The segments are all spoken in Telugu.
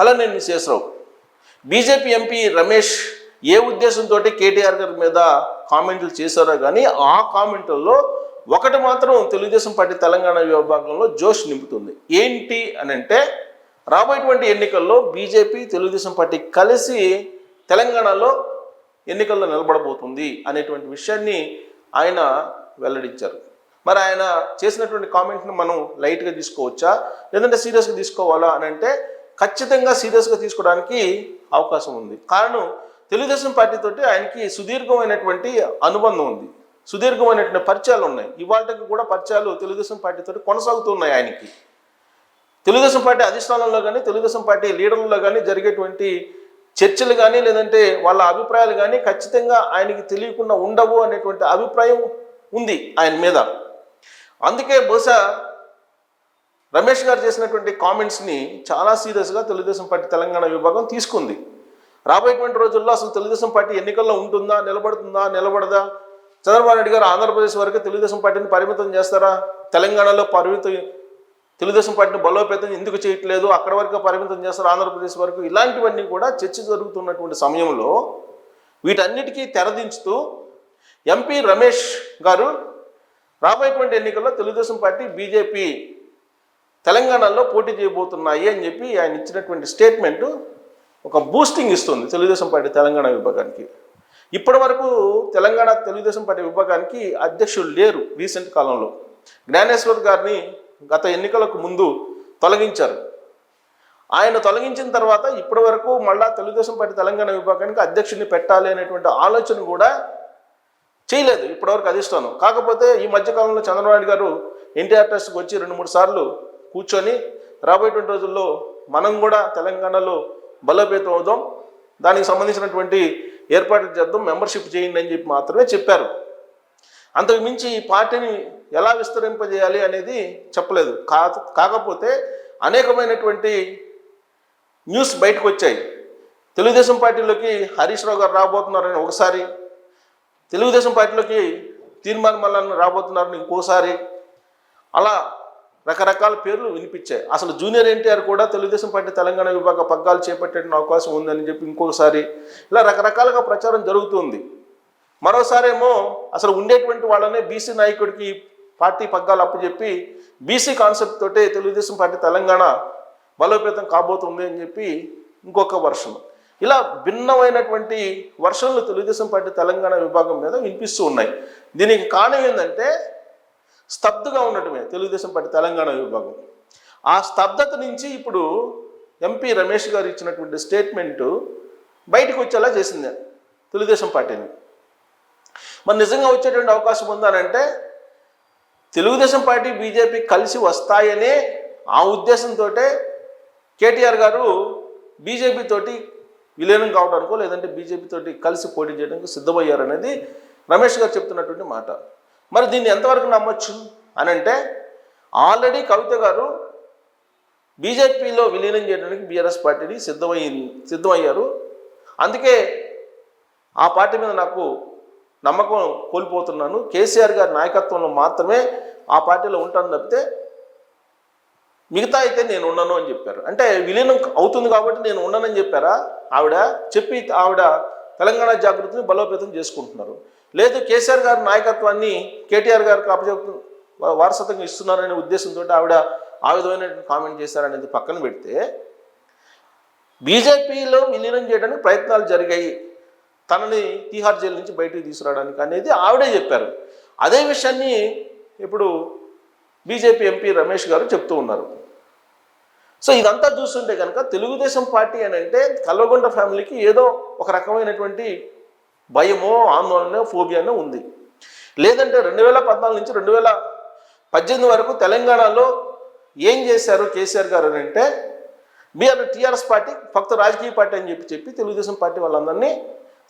అలా నేను చేసావు బీజేపీ ఎంపీ రమేష్ ఏ ఉద్దేశంతో కేటీఆర్ గారి మీద కామెంట్లు చేశారో కానీ ఆ కామెంట్లలో ఒకటి మాత్రం తెలుగుదేశం పార్టీ తెలంగాణ విభాగంలో జోష్ నింపుతుంది. ఏంటి అని అంటే రాబోయేటువంటి ఎన్నికల్లో బీజేపీ తెలుగుదేశం పార్టీ కలిసి తెలంగాణలో ఎన్నికల్లో నిలబడబోతుంది అనేటువంటి విషయాన్ని ఆయన వెల్లడించారు. మరి ఆయన చేసినటువంటి కామెంట్ని మనం లైట్గా తీసుకోవచ్చా? లేదంటే సీరియస్గా తీసుకోవాలా అని అంటే ఖచ్చితంగా సీరియస్గా తీసుకోవడానికి అవకాశం ఉంది. కారణం తెలుగుదేశం పార్టీ తోటి ఆయనకి సుదీర్ఘమైనటువంటి అనుబంధం ఉంది. సుదీర్ఘమైనటువంటి పరిచయాలు ఉన్నాయి. ఇవాళకి కూడా పరిచయాలు తెలుగుదేశం పార్టీతో కొనసాగుతున్నాయి ఆయనకి. తెలుగుదేశం పార్టీ అధిష్టానంలో కానీ తెలుగుదేశం పార్టీ లీడర్లలో కానీ జరిగేటువంటి చర్చలు కానీ లేదంటే వాళ్ళ అభిప్రాయాలు కానీ ఖచ్చితంగా ఆయనకి తెలియకుండా ఉండవు అనేటువంటి అభిప్రాయం ఉంది ఆయన మీద. అందుకే బహుశా రమేష్ గారు చేసినటువంటి కామెంట్స్ని చాలా సీరియస్గా తెలుగుదేశం పార్టీ తెలంగాణ విభాగం తీసుకుంది. రాబోయేటువంటి రోజుల్లో అసలు తెలుగుదేశం పార్టీ ఎన్నికల్లో ఉంటుందా నిలబడుతుందా నిలబడదా? చంద్రబాబు నాయుడు గారు ఆంధ్రప్రదేశ్ వరకు తెలుగుదేశం పార్టీని పరిమితం చేస్తారా? తెలంగాణలో పరిమితం తెలుగుదేశం పార్టీని బలోపేతం ఎందుకు చేయట్లేదు? అక్కడ వరకు పరిమితం చేస్తారు? ఆంధ్రప్రదేశ్ వరకు? ఇలాంటివన్నీ కూడా చర్చ జరుగుతున్నటువంటి సమయంలో వీటన్నిటికీ తెరదించుతూ ఎంపీ రమేష్ గారు రాబోయేటువంటి ఎన్నికల్లో తెలుగుదేశం పార్టీ బీజేపీ తెలంగాణలో పోటీ చేయబోతున్నాయి అని చెప్పి ఆయన ఇచ్చినటువంటి స్టేట్మెంట్ ఒక బూస్టింగ్ ఇస్తుంది తెలుగుదేశం పార్టీ తెలంగాణ విభాగానికి. ఇప్పటి వరకు తెలంగాణ తెలుగుదేశం పార్టీ విభాగానికి అధ్యక్షులు లేరు రీసెంట్ కాలంలో. జ్ఞానేశ్వర్ గారిని గత ఎన్నికలకు ముందు తొలగించారు. ఆయన తొలగించిన తర్వాత ఇప్పటి వరకు మళ్ళా తెలుగుదేశం పార్టీ తెలంగాణ విభాగానికి అధ్యక్షుడిని పెట్టాలి అనేటువంటి ఆలోచన కూడా చేయలేదు. ఇప్పటివరకు అధిష్టానం. కాకపోతే ఈ మధ్యకాలంలో చంద్రబాబు నాయుడు గారు ఎన్టీఆర్ ట్రస్ట్కి వచ్చి రెండు మూడు సార్లు కూర్చొని రాబోయేటువంటి రోజుల్లో మనం కూడా తెలంగాణలో బలోపేతం అవుదాం. దానికి సంబంధించినటువంటి ఏర్పాట్లు చేద్దాం. మెంబర్షిప్ చేయండి అని చెప్పి మాత్రమే చెప్పారు. అంతకు మించి ఈ పార్టీని ఎలా విస్తరింపజేయాలి అనేది చెప్పలేదు. కా కాకపోతే అనేకమైనటువంటి న్యూస్ బయటకు వచ్చాయి. తెలుగుదేశం పార్టీలోకి హరీష్ రావు గారు రాబోతున్నారని ఒకసారి తెలుగుదేశం పార్టీలోకి తీర్మాన్ మల్లన్న రాబోతున్నారని ఇంకోసారి అలా రకరకాల పేర్లు వినిపించాయి. అసలు జూనియర్ ఎన్టీఆర్ కూడా తెలుగుదేశం పార్టీ తెలంగాణ విభాగ పగ్గాలు చేపట్టే అవకాశం ఉందని చెప్పి ఇంకోసారి ఇలా రకరకాలుగా ప్రచారం జరుగుతుంది. మరోసారేమో అసలు ఉండేటువంటి వాళ్ళనే బీసీ నాయకుడికి పార్టీ పగ్గాలు అప్పచెప్పి బీసీ కాన్సెప్ట్ తోటే తెలుగుదేశం పార్టీ తెలంగాణ బలోపేతం కాబోతుంది అని చెప్పి ఇంకొక వర్షం. ఇలా భిన్నమైనటువంటి వర్షన్లు తెలుగుదేశం పార్టీ తెలంగాణ విభాగం మీద వినిపిస్తూ ఉన్నాయి. దీనికి కారణం ఏంటంటే స్తబ్దుగా ఉండటమే తెలుగుదేశం పార్టీ తెలంగాణ విభాగం. ఆ స్తబ్దత నుంచి ఇప్పుడు ఎంపీ రమేష్ గారు ఇచ్చినటువంటి స్టేట్మెంటు బయటకు వచ్చేలా చేసింది తెలుగుదేశం పార్టీని. మరి నిజంగా వచ్చేటువంటి అవకాశం ఉందనంటే తెలుగుదేశం పార్టీ బీజేపీ కలిసి వస్తాయనే ఆ ఉద్దేశంతో కేటీఆర్ గారు బీజేపీ తోటి విలీనం కావడానికో లేదంటే బీజేపీ తోటి కలిసి పోటీ చేయడానికి సిద్ధమయ్యారనేది రమేష్ గారు చెప్తున్నటువంటి మాట. మరి దీన్ని ఎంతవరకు నమ్మొచ్చు అని అంటే ఆల్రెడీ కవిత గారు బీజేపీలో విలీనం చేయడానికి బీఆర్ఎస్ పార్టీని సిద్ధమయ్యి సిద్ధమయ్యారు. అందుకే ఆ పార్టీ మీద నాకు నమ్మకం కోల్పోతున్నాను. కేసీఆర్ గారి నాయకత్వంలో మాత్రమే ఆ పార్టీలో ఉంటాను తప్పితే మిగతా అయితే నేను ఉండను అని చెప్పారు. అంటే విలీనం అవుతుంది కాబట్టి నేను ఉండనని చెప్పారా? ఆవిడ చెప్పి ఆవిడ తెలంగాణ జాగృతిని బలోపేతం చేసుకుంటున్నారు. లేదు కేసీఆర్ గారి నాయకత్వాన్ని కేటీఆర్ గారికి అప్పచెప్తు వారసత్వంగా ఇస్తున్నారనే ఉద్దేశంతో ఆవిడ ఆ విధమైన కామెంట్ చేశారనేది పక్కన పెడితే బీజేపీలో విలీనం చేయడానికి ప్రయత్నాలు జరిగాయి. తనని తీహార్ జైలు నుంచి బయటికి తీసుకురావడానికి అనేది ఆవిడే చెప్పారు. అదే విషయాన్ని ఇప్పుడు బీజేపీ ఎంపీ రమేష్ గారు చెప్తూ ఉన్నారు. సో ఇదంతా చూస్తుంటే కనుక తెలుగుదేశం పార్టీ అని అంటే కల్వగొండ ఫ్యామిలీకి ఏదో ఒక రకమైనటువంటి భయమో ఆందోళన ఫోబియానో ఉంది. లేదంటే రెండు వేల పద్నాలుగు నుంచి రెండు వేల పద్దెనిమిది వరకు తెలంగాణలో ఏం చేశారు కేసీఆర్ గారు అని అంటే బీఆర్ టీఆర్ఎస్ పార్టీ ఫక్త రాజకీయ పార్టీ అని చెప్పి చెప్పి తెలుగుదేశం పార్టీ వాళ్ళందరినీ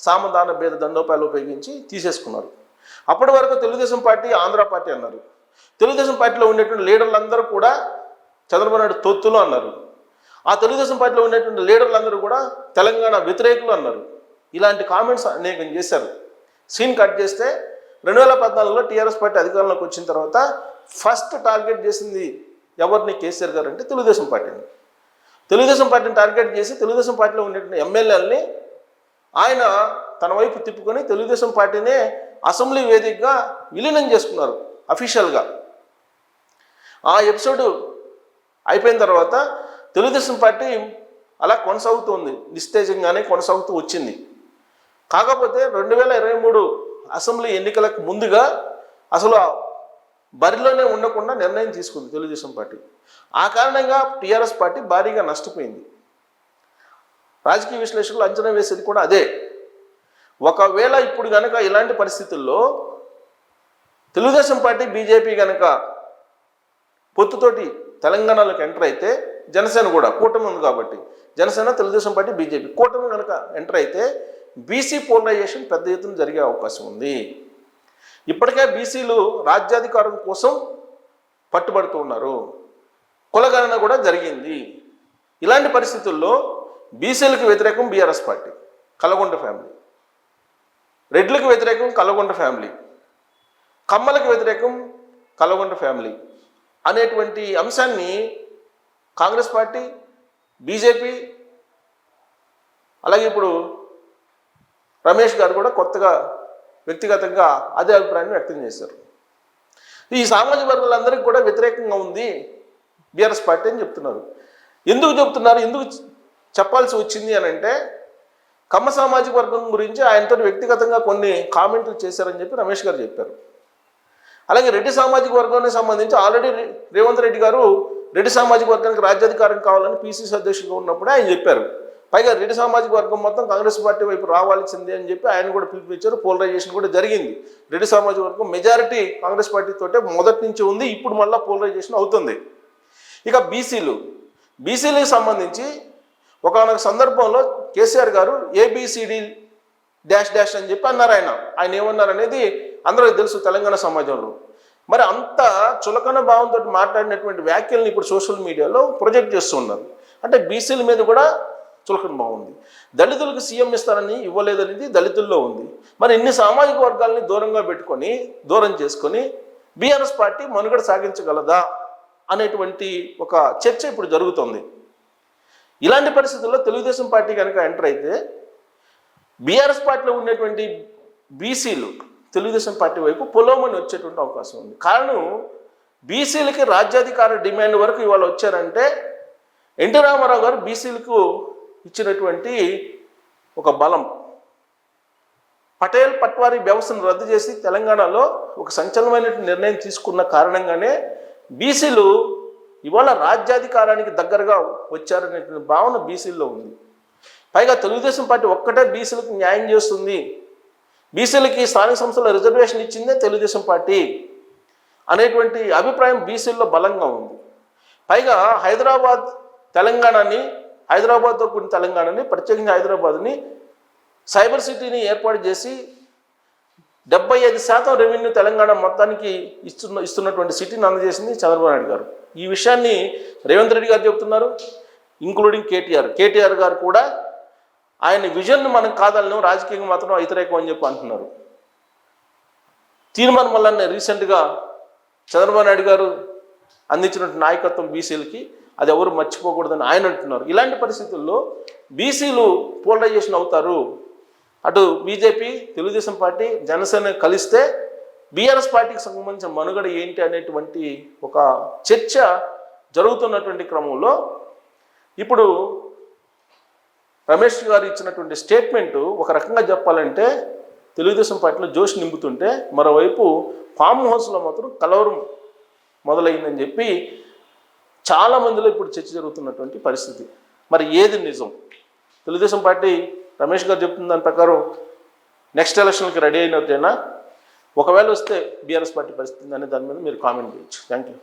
సామధాన భేద దండోపాయాలు ఉపయోగించి తీసేసుకున్నారు. అప్పటి వరకు తెలుగుదేశం పార్టీ ఆంధ్ర పార్టీ అన్నారు. తెలుగుదేశం పార్టీలో ఉండేటువంటి లీడర్లందరూ కూడా చంద్రబాబు నాయుడు తొత్తులు అన్నారు. ఆ తెలుగుదేశం పార్టీలో ఉండేటువంటి లీడర్లందరూ కూడా తెలంగాణ వ్యతిరేకులు అన్నారు. ఇలాంటి కామెంట్స్ అనేకం చేశారు. సీన్ కట్ చేస్తే రెండు వేల పద్నాలుగులో టీఆర్ఎస్ పార్టీ అధికారంలోకి వచ్చిన తర్వాత ఫస్ట్ టార్గెట్ చేసింది ఎవరిని? కేసీఆర్ గారు అంటే తెలుగుదేశం పార్టీని. తెలుగుదేశం పార్టీని టార్గెట్ చేసి తెలుగుదేశం పార్టీలో ఉండేటువంటి ఎమ్మెల్యేలని ఆయన తన వైపు తిప్పుకొని తెలుగుదేశం పార్టీనే అసెంబ్లీ వేదికగా విలీనం చేసుకున్నారు అఫీషియల్గా ఆ ఎపిసోడ్ అయిపోయిన తర్వాత తెలుగుదేశం పార్టీ అలా కొనసాగుతుంది. నిస్తేజంగానే కొనసాగుతూ వచ్చింది. కాకపోతే రెండు వేల ఇరవై మూడు అసెంబ్లీ ఎన్నికలకు ముందుగా అసలు బరిలోనే ఉండకుండా నిర్ణయం తీసుకుంది తెలుగుదేశం పార్టీ. ఆ కారణంగా టీఆర్ఎస్ పార్టీ భారీగా నష్టపోయింది. రాజకీయ విశ్లేషకులు అంచనా వేసేది కూడా అదే. ఒకవేళ ఇప్పుడు కనుక ఇలాంటి పరిస్థితుల్లో తెలుగుదేశం పార్టీ బీజేపీ కనుక పొత్తుతోటి తెలంగాణలోకి ఎంటర్ అయితే జనసేన కూడా కూటమి ఉంది కాబట్టి జనసేన తెలుగుదేశం పార్టీ బీజేపీ కూటమి కనుక ఎంటర్ అయితే బీసీ పోలరైజేషన్ పెద్ద ఎత్తున జరిగే అవకాశం ఉంది. ఇప్పటికే బీసీలు రాజ్యాధికారం కోసం పట్టుబడుతూ ఉన్నారు. కులగణన కూడా జరిగింది. ఇలాంటి పరిస్థితుల్లో బీసీలకు వ్యతిరేకం బీఆర్ఎస్ పార్టీ కలగొండ ఫ్యామిలీ. రెడ్లకు వ్యతిరేకం కలగొండ ఫ్యామిలీ. కమ్మలకు వ్యతిరేకం కలగొండ ఫ్యామిలీ. అనేటువంటి అంశాన్ని కాంగ్రెస్ పార్టీ బీజేపీ అలాగే ఇప్పుడు రమేష్ గారు కూడా కొత్తగా వ్యక్తిగతంగా అదే అభిప్రాయాన్ని వ్యక్తం చేశారు. ఈ సామాజిక వర్గాలందరికీ కూడా వ్యతిరేకంగా ఉంది బీఆర్ఎస్ పార్టీ అని చెప్తున్నారు. ఎందుకు చెప్తున్నారు? ఎందుకు చెప్పాల్సి వచ్చింది అని అంటే కమ్మ సామాజిక వర్గం గురించి ఆయనతో వ్యక్తిగతంగా కొన్ని కామెంట్లు చేశారని చెప్పి రమేష్ గారు చెప్పారు. అలాగే రెడ్డి సామాజిక వర్గానికి సంబంధించి ఆల్రెడీ రేవంత్ రెడ్డి గారు రెడ్డి సామాజిక వర్గానికి రాజ్యాధికారం కావాలని పీసీసీ అధ్యక్షుడిగా ఉన్నప్పుడే ఆయన చెప్పారు. పైగా రెడ్డి సామాజిక వర్గం మొత్తం కాంగ్రెస్ పార్టీ వైపు రావాల్సిందే అని చెప్పి ఆయన కూడా పిలిపించారు పోలరైజేషన్ కూడా జరిగింది. రెడ్డి సామాజిక వర్గం మెజారిటీ కాంగ్రెస్ పార్టీ తోటే మొదటి నుంచి ఉంది ఇప్పుడు మళ్ళీ పోలరైజేషన్ అవుతుంది. ఇక బీసీలు బీసీలకు సంబంధించి ఒకనొక సందర్భంలో కేసీఆర్ గారు ఏబిసిడి డాష్ డాష్ అని చెప్పి అన్నారు ఆయన. ఆయన ఏమన్నారు అనేది అందరికీ తెలుసు తెలంగాణ సమాజంలో. మరి అంత చులకన భావంతో మాట్లాడినటువంటి వ్యాఖ్యల్ని ఇప్పుడు సోషల్ మీడియాలో ప్రొజెక్ట్ చేస్తున్నారు. అంటే బీసీల మీద కూడా చులకన బాగుంది. దళితులకు సీఎం ఇస్తానని ఇవ్వలేదనేది దళితుల్లో ఉంది. మరి ఇన్ని సామాజిక వర్గాలని దూరంగా పెట్టుకొని దూరం చేసుకొని బీఆర్ఎస్ పార్టీ మనుగడ సాగించగలదా అనేటువంటి ఒక చర్చ ఇప్పుడు జరుగుతోంది. ఇలాంటి పరిస్థితుల్లో తెలుగుదేశం పార్టీ కనుక ఎంటర్ అయితే బీఆర్ఎస్ పార్టీలో ఉండేటువంటి బీసీలు తెలుగుదేశం పార్టీ వైపు పొలోమని వచ్చేటువంటి అవకాశం ఉంది. కారణం బీసీలకి రాజ్యాధికార డిమాండ్ వరకు ఇవాళ వచ్చారంటే ఎన్టీ రామారావు గారు బీసీలకు ఇచ్చినటువంటి ఒక బలం. పటేల్ పట్వారీ వ్యవస్థను రద్దు చేసి తెలంగాణలో ఒక సంచలనమైన నిర్ణయం తీసుకున్న కారణంగానే బీసీలు ఇవాళ రాజ్యాధికారానికి దగ్గరగా వచ్చారనేటువంటి భావన బీసీల్లో ఉంది. పైగా తెలుగుదేశం పార్టీ ఒక్కటే బీసీలకు న్యాయం చేస్తుంది. బీసీలకి స్థానిక సంస్థల రిజర్వేషన్ ఇచ్చిందే తెలుగుదేశం పార్టీ అనేటువంటి అభిప్రాయం బీసీల్లో బలంగా ఉంది. పైగా హైదరాబాద్ తెలంగాణని హైదరాబాద్తో కూడిన తెలంగాణని ప్రత్యేకంగా హైదరాబాద్ని సైబర్ సిటీని ఏర్పాటు చేసి డెబ్బై ఐదు శాతం రెవెన్యూ తెలంగాణ మొత్తానికి ఇస్తున్న ఇస్తున్నటువంటి సిటీని అందజేసింది చంద్రబాబు నాయుడు గారు. ఈ విషయాన్ని రేవంత్ రెడ్డి గారు చెబుతున్నారు ఇంక్లూడింగ్ కేటీఆర్. కేటీఆర్ గారు కూడా ఆయన విజన్ను మనం కాదలను రాజకీయంగా మాత్రం వ్యతిరేకం అని చెప్పి అంటున్నారు. తీర్మానం వల్లనే రీసెంట్గా చంద్రబాబు నాయుడు గారు అందించినటువంటి నాయకత్వం బీసీలకి అది ఎవరు మర్చిపోకూడదని ఆయన అంటున్నారు. ఇలాంటి పరిస్థితుల్లో బీసీలు పోలరైజేషన్ అవుతారు. అటు బీజేపీ తెలుగుదేశం పార్టీ జనసేన కలిస్తే బీఆర్ఎస్ పార్టీకి సంబంధించిన మనుగడ ఏంటి అనేటువంటి ఒక చర్చ జరుగుతున్నటువంటి క్రమంలో ఇప్పుడు రమేష్ గారు ఇచ్చినటువంటి స్టేట్మెంట్ ఒక రకంగా చెప్పాలంటే తెలుగుదేశం పార్టీలో జోష్ నింపుతుంటే మరోవైపు ఫామ్ హౌస్లో మాత్రం కలవరం మొదలైందని చెప్పి చాలా మందిలో ఇప్పుడు చర్చ జరుగుతున్నటువంటి పరిస్థితి. మరి ఏది నిజం? తెలుగుదేశం పార్టీ రమేష్ గారు చెప్తున్న దాని ప్రకారం నెక్స్ట్ ఎలక్షన్కి రెడీ అయినట్టేనా ఒకవేళ వస్తే బీఆర్ఎస్ పార్టీ పరిస్థితి అనే దాని మీద మీరు కామెంట్ చేయొచ్చు. Thank you